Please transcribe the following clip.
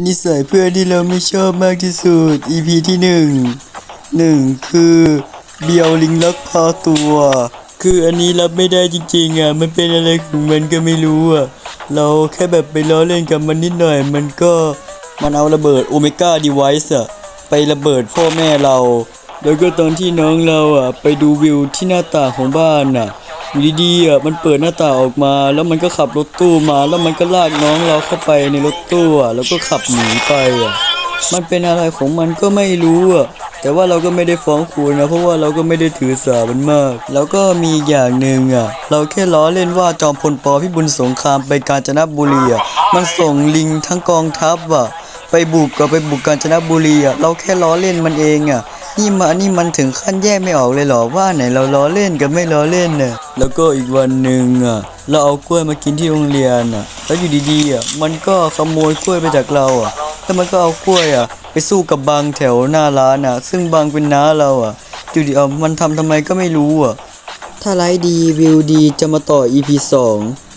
นิสัยเพื่อนที่เราไม่ชอบมากที่สุด EP ที่หนึ่งหนึ่งคือเบียวลิงลักพาตัว คืออันนี้รับไม่ได้จริงๆอะมันเป็นอะไรของมันก็ไม่รู้อะเราแค่แบบไปล้อเล่นกับมันนิดหน่อย มันก็มันเอาระเบิดโอเมก้าดีไวส์อะไประเบิดพ่อแม่เรา แล้วก็ตอนที่น้องเราอะไปดูวิวที่หน้าต่างของบ้านอะ อยู่ดีๆอะมันเปิดหน้าต่างออกมา แล้วมันก็ขับรถตู้มา แล้วมันก็ลากน้องเราเข้าไปในรถตู้อะแล้วก็ขับหนีไปอะมันเป็นอะไรของมันก็ไม่รู้อะแต่ว่าเราก็ไม่ได้ฟ้องครูนะเพราะว่าเราก็ไม่ได้ถือสามันมาก แล้วก็มีอย่างหนึ่งอะ เราแค่ล้อเล่นว่าจอมพลปอพิบูลสงครามไปกาญจนบุรีอะมันส่งลิงทั้งกองทัพอะไปบุกกับไปบุกกาญจนบุรีอะเราแค่ล้อเล่นมันเองอะ นี่มันนี่มันถึงขั้นแยกไม่ออกเลยเหรอว่าไหนเราล้อเล่นกับไม่ล้อเล่นน่ะแล้วก็อีกวันหนึ่งอะ เราเอากล้วยมากินที่โรงเรียนอะ แล้วอยู่ดีๆอะมันก็ขโมยกล้วยไปจากเราอะแล้วมันก็เอากล้วยอะ ไปสู้กับบางแถวหน้าร้านอะ ซึ่งบางเป็นน้าเราอะอยู่ดีเอามันทำทำไมก็ไม่รู้อะถ้าไลฟ์ดีวิวดีจะมาต่อ EP 2